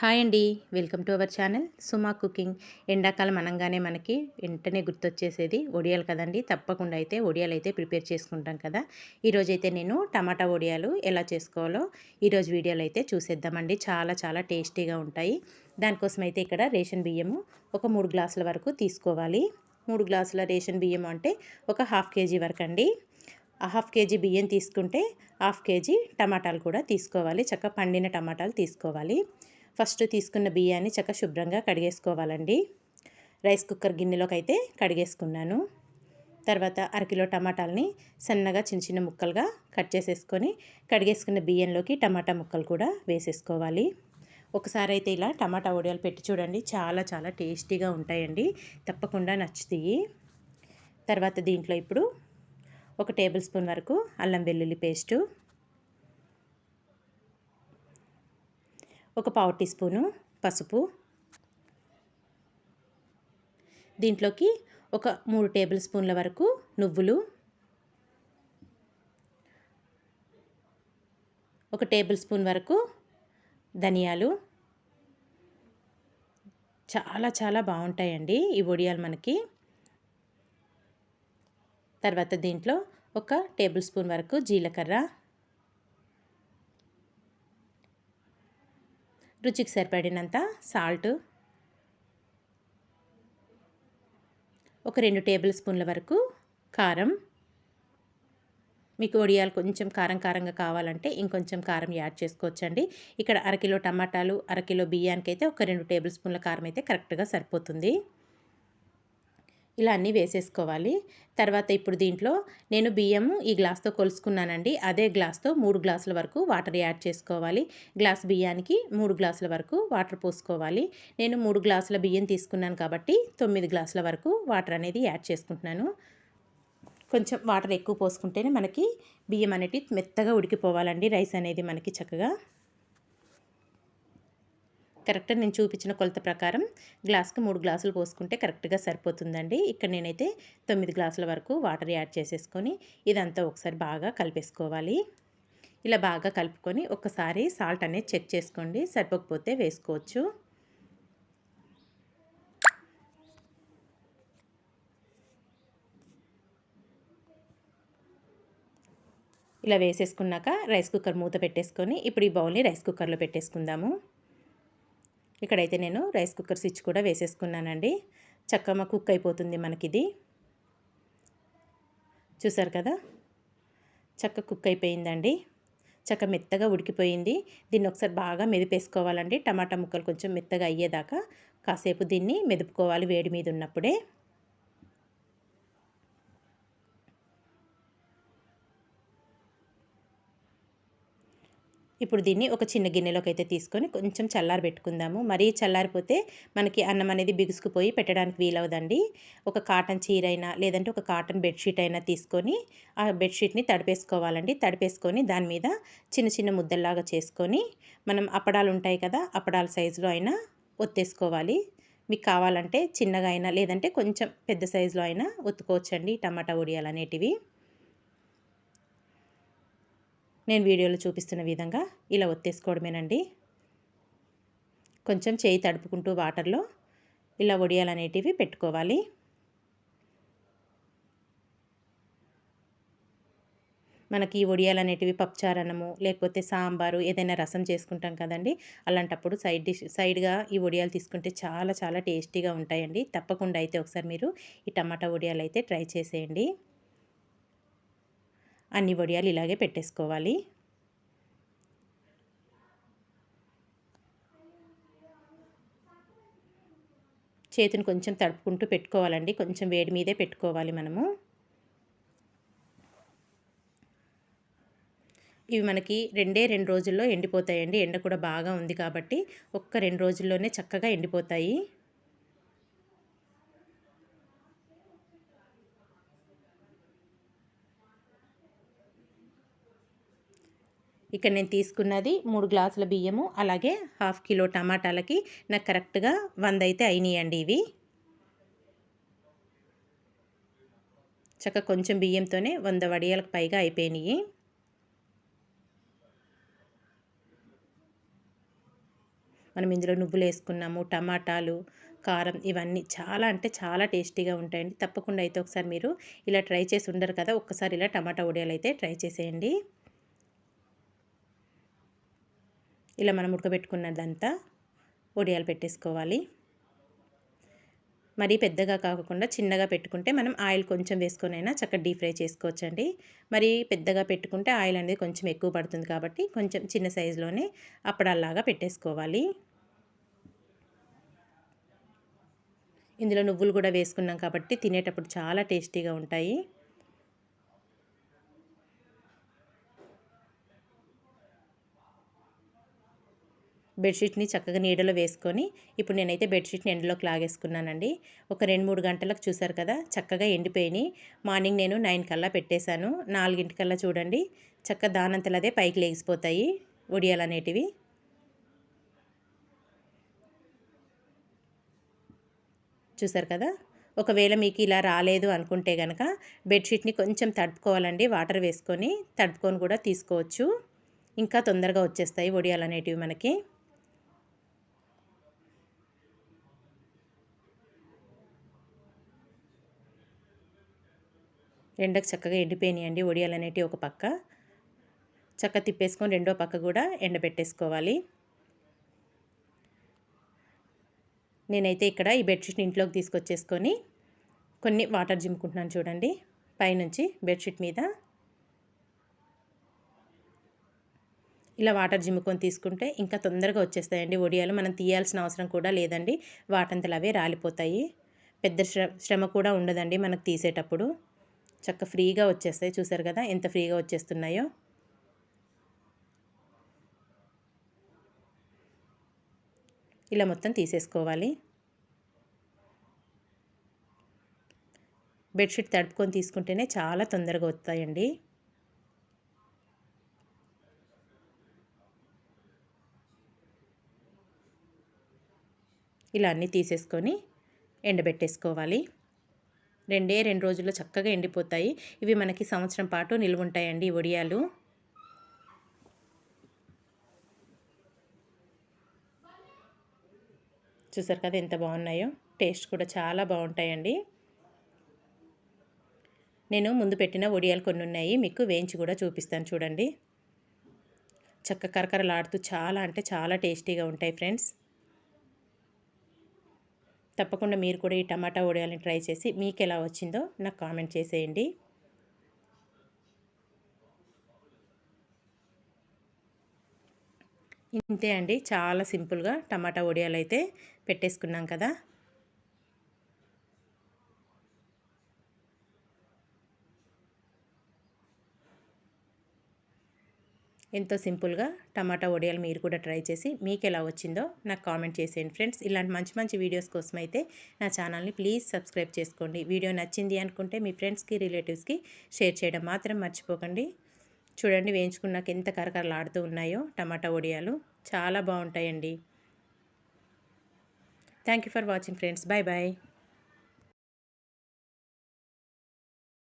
Hi అండి. Welcome to our channel Suma cooking. ఎండాకాలం అనగానే మనకి వెంటనే గుర్తొచ్చేసేది ఒడియాలు కదండి. తప్పకుండా అయితే ఒడియాలు అయితే ప్రిపేర్ చేసుకుంటాం కదా. ఈరోజైతే నేను టమాటా ఒడియాలు ఎలా చేసుకోవాలో ఈరోజు వీడియోలో అయితే చూసేద్దామండి. చాలా చాలా టేస్టీగా ఉంటాయి. దానికోసం అయితే ఇక్కడ రేషన్ బియ్యము ఒక మూడు గ్లాసుల వరకు తీసుకోవాలి. మూడు గ్లాసుల రేషన్ బియ్యం అంటే ఒక హాఫ్ కేజీ వరకు అండి. హాఫ్ కేజీ బియ్యం తీసుకుంటే హాఫ్ కేజీ టమాటాలు కూడా తీసుకోవాలి. చక్కగా పండిన టమాటాలు తీసుకోవాలి. ఫస్ట్ తీసుకున్న బియ్యాన్ని చక్క శుభ్రంగా కడిగేసుకోవాలండి. రైస్ కుక్కర్ గిన్నెలోకి అయితే కడిగేసుకున్నాను. తర్వాత అరకిలో టమాటాలని సన్నగా చిన్న చిన్న ముక్కలుగా కట్ చేసేసుకొని కడిగేసుకున్న బియ్యంలోకి టమాటా ముక్కలు కూడా వేసేసుకోవాలి. ఒకసారి అయితే ఇలా టమాటా వడియాలు పెట్టి చూడండి చాలా చాలా టేస్టీగా ఉంటాయండి. తప్పకుండా నచ్చుతాయి. తర్వాత దీంట్లో ఇప్పుడు ఒక టేబుల్ స్పూన్ వరకు అల్లం వెల్లుల్లి పేస్టు ఒక పావు టీ స్పూను పసుపు. దీంట్లోకి ఒక మూడు టేబుల్ స్పూన్ల వరకు నువ్వులు. ఒక టేబుల్ స్పూన్ వరకు ధనియాలు. చాలా చాలా బాగుంటాయండి ఈ వడియాలు మనకి. తర్వాత దీంట్లో ఒక టేబుల్ స్పూన్ వరకు జీలకర్ర. రుచికి సరిపడినంత సాల్ట్ ఒక రెండు టేబుల్ స్పూన్ల వరకు కారం. మీకు ఒడియాలు కొంచెం కారం కారంగా కావాలంటే ఇంకొంచెం కారం యాడ్ చేసుకోవచ్చండి. ఇక్కడ అరకిలో టమాటాలు అరకిలో బియ్యానికి అయితే ఒక రెండు టేబుల్ స్పూన్ల కారం అయితే కరెక్ట్గా సరిపోతుంది. ఇలా అన్నీ వేసేసుకోవాలి. తర్వాత ఇప్పుడు దీంట్లో నేను బియ్యము ఈ గ్లాస్తో కొలుసుకున్నానండి. అదే గ్లాస్తో మూడు గ్లాసుల వరకు వాటర్ యాడ్ చేసుకోవాలి. గ్లాస్ బియ్యానికి మూడు గ్లాసుల వరకు వాటర్ పోసుకోవాలి. నేను మూడు గ్లాసుల బియ్యం తీసుకున్నాను కాబట్టి తొమ్మిది గ్లాసుల వరకు వాటర్ అనేది యాడ్ చేసుకుంటున్నాను. కొంచెం వాటర్ ఎక్కువ పోసుకుంటేనే మనకి బియ్యం అనేది మెత్తగా ఉడికిపోవాలండి రైస్ అనేది మనకి చక్కగా. కరెక్ట్గా నేను చూపించిన కొలత ప్రకారం గ్లాస్కి మూడు గ్లాసులు పోసుకుంటే కరెక్ట్గా సరిపోతుందండి. ఇక్కడ నేనైతే తొమ్మిది గ్లాసుల వరకు వాటర్ యాడ్ చేసేసుకొని ఇదంతా ఒకసారి బాగా కలిపేసుకోవాలి. ఇలా బాగా కలుపుకొని ఒకసారి సాల్ట్ అనేది చెక్ చేసుకోండి. సరిపోకపోతే వేసుకోవచ్చు. ఇలా వేసేసుకున్నాక రైస్ కుక్కర్ మూత పెట్టేసుకొని ఇప్పుడు ఈ బౌల్ని రైస్ కుక్కర్లో పెట్టేసుకుందాము. ఇక్కడైతే నేను రైస్ కుక్కర్ స్విచ్ కూడా వేసేసుకున్నానండి. చక్కగా కుక్ అయిపోతుంది మనకిది. చూసారు కదా? చక్క కుక్ అయిపోయిందండి. చక్క మెత్తగా ఉడికిపోయింది. దీన్ని ఒకసారి బాగా మెదిపేసుకోవాలండి. టమాటా ముక్కలు కొంచెం మెత్తగా అయ్యేదాకా కాసేపు దీన్ని మెదుపుకోవాలి వేడి మీద ఉన్నప్పుడే. ఇప్పుడు దీన్ని ఒక చిన్న గిన్నెలోకి అయితే తీసుకొని కొంచెం చల్లారి పెట్టుకుందాము. మరీ చల్లారిపోతే మనకి అన్నం అనేది బిగుసుకుపోయి పెట్టడానికి వీలవదండి. ఒక కాటన్ చీర అయినా లేదంటే ఒక కాటన్ బెడ్షీట్ అయినా తీసుకొని ఆ బెడ్షీట్ని తడిపేసుకోవాలండి. తడిపేసుకొని దాని మీద చిన్న చిన్న ముద్దల్లాగా చేసుకొని మనం అప్పడాలు ఉంటాయి కదా అప్పడాల సైజులో అయినా ఒత్తేసుకోవాలి. మీకు కావాలంటే చిన్నగా అయినా లేదంటే కొంచెం పెద్ద సైజులో అయినా ఒత్తుకోవచ్చండి టమాటా ఉడియాలు అనేటివి. నేను వీడియోలో చూపిస్తున్న విధంగా ఇలా ఒత్తేసుకోవడమేనండి. కొంచెం చేయి తడుపుకుంటూ వాటర్లో ఇలా వడియాలు అనేటివి పెట్టుకోవాలి. మనకి ఈ వడియాలు అనేటివి పప్పుచారన్నము లేకపోతే సాంబారు ఏదైనా రసం చేసుకుంటాం కదండి. అలాంటప్పుడు సైడ్ డిష్ సైడ్గా ఈ వడియాలు తీసుకుంటే చాలా చాలా టేస్టీగా ఉంటాయండి. తప్పకుండా అయితే ఒకసారి మీరు ఈ టమాటా వడియాలు అయితే ట్రై చేసేయండి. అన్ని వడియాలు ఇలాగే పెట్టేసుకోవాలి. చేతిని కొంచెం తడుపుకుంటూ పెట్టుకోవాలండి. కొంచెం వేడి మీదే పెట్టుకోవాలి మనము. ఇవి మనకి రెండే రెండు రోజుల్లో ఎండిపోతాయండి. ఎండ కూడా బాగా ఉంది కాబట్టి ఒక్క రెండు రోజుల్లోనే చక్కగా ఎండిపోతాయి. ఇక్కడ నేను తీసుకున్నది మూడు గ్లాసుల బియ్యము అలాగే హాఫ్ కిలో టమాటాలకి నాకు కరెక్ట్గా వంద అయితే అయినాయండి ఇవి. చక్క కొంచెం బియ్యంతోనే వంద వడియాలకు పైగా అయిపోయినాయి. మనం ఇందులో నువ్వులు వేసుకున్నాము టమాటాలు కారం ఇవన్నీ చాలా అంటే చాలా టేస్టీగా ఉంటాయండి. తప్పకుండా అయితే ఒకసారి మీరు ఇలా ట్రై చేసి ఉండరు కదా ఒక్కసారి ఇలా టమాటా ఉడియాలు అయితే ట్రై చేసేయండి. ఇలా మనం ఉడకబెట్టుకున్నదంతా ఒడియాలు పెట్టేసుకోవాలి. మరీ పెద్దగా కాకుండా చిన్నగా పెట్టుకుంటే మనం ఆయిల్ కొంచెం వేసుకొనైనా చక్కగా డీప్ ఫ్రై చేసుకోవచ్చండి. మరి పెద్దగా పెట్టుకుంటే ఆయిల్ అనేది కొంచెం ఎక్కువ పడుతుంది కాబట్టి కొంచెం చిన్న సైజులోనే అప్పడాల్లాగా పెట్టేసుకోవాలి. ఇందులో నువ్వులు కూడా వేసుకున్నాం కాబట్టి తినేటప్పుడు చాలా టేస్టీగా ఉంటాయి. బెడ్షీట్ని చక్కగా నీడలో వేసుకొని ఇప్పుడు నేనైతే బెడ్షీట్ని ఎండలోకి లాగేసుకున్నానండి. ఒక రెండు మూడు గంటలకు చూసారు కదా చక్కగా ఎండిపోయినాయి. మార్నింగ్ నేను నైన్ కల్లా పెట్టేశాను. నాలుగింటికల్లా చూడండి చక్కగా దానంతలదే పైకి లేగిసిపోతాయి ఒడియాలు అనేటివి. చూసారు కదా ఒకవేళ మీకు ఇలా రాలేదు అనుకుంటే కనుక బెడ్షీట్ని కొంచెం తడుపుకోవాలండి. వాటర్ వేసుకొని తడుపుకొని కూడా తీసుకోవచ్చు. ఇంకా తొందరగా వచ్చేస్తాయి ఒడియాలు అనేటివి మనకి. ఎండకు చక్కగా ఎండిపోయినాయండి ఒడియాలు అనేటివి ఒక పక్క. చక్క తిప్పేసుకొని రెండో పక్క కూడా ఎండబెట్టేసుకోవాలి. నేనైతే ఇక్కడ ఈ బెడ్షీట్ని ఇంట్లోకి తీసుకొచ్చేసుకొని కొన్ని వాటర్ జిమ్ముకుంటున్నాను చూడండి. పైనుంచి బెడ్షీట్ మీద. ఇలా వాటర్ జిమ్ముకొని తీసుకుంటే ఇంకా తొందరగా వచ్చేస్తాయండి ఒడియాలు. మనం తీయాల్సిన అవసరం కూడా లేదండి. వాటంతలు అవే రాలిపోతాయి. పెద్ద శ్రమ కూడా ఉండదండి మనకు తీసేటప్పుడు. చక్క ఫ్రీగా వచ్చేస్తాయి. చూసారు కదా ఎంత ఫ్రీగా వచ్చేస్తున్నాయో. ఇలా మొత్తం తీసేసుకోవాలి. బెడ్షీట్ తడుపుకొని తీసుకుంటేనే చాలా తొందరగా వస్తాయండి. ఇలా అన్నీ తీసేసుకొని ఎండబెట్టేసుకోవాలి. రెండే రెండు రోజుల్లో చక్కగా ఎండిపోతాయి. ఇవి మనకి సంవత్సరం పాటు నిల్వ ఉంటాయండి వడియాలు చూసారు కదా ఎంత బాగున్నాయో? టేస్ట్ కూడా చాలా బాగుంటాయండి. నేను ముందు పెట్టిన వడియాలు కొన్ని ఉన్నాయి. మీకు వేయించి కూడా చూపిస్తాను చూడండి. చక్క కరకరలాడుతూ చాలా అంటే చాలా టేస్టీగా ఉంటాయి ఫ్రెండ్స్. తప్పకుండా మీరు కూడా ఈ టమాటా వడియాలని ట్రై చేసి మీకు ఎలా వచ్చిందో నాకు కామెంట్ చేసేయండి. ఇంతే అండి చాలా సింపుల్గా టమాటా వడియాలు అయితే పెట్టేసుకున్నాం కదా. ఎంతో సింపుల్గా టమాటా వడియాలు మీరు కూడా ట్రై చేసి మీకు ఎలా వచ్చిందో నాకు కామెంట్ చేసేయండి ఫ్రెండ్స్. ఇలాంటి మంచి మంచి వీడియోస్ కోసం అయితే నా ఛానల్ని ప్లీజ్ సబ్స్క్రైబ్ చేసుకోండి. వీడియో నచ్చింది అనుకుంటే మీ ఫ్రెండ్స్కి రిలేటివ్స్కి షేర్ చేయడం మాత్రం మర్చిపోకండి. చూడండి వేయించుకున్నాక ఎంత కరకరలాడుతూ ఉన్నాయో టమాటా వడియాలు. చాలా బాగుంటాయండి. Thank for watching friends. Bye bye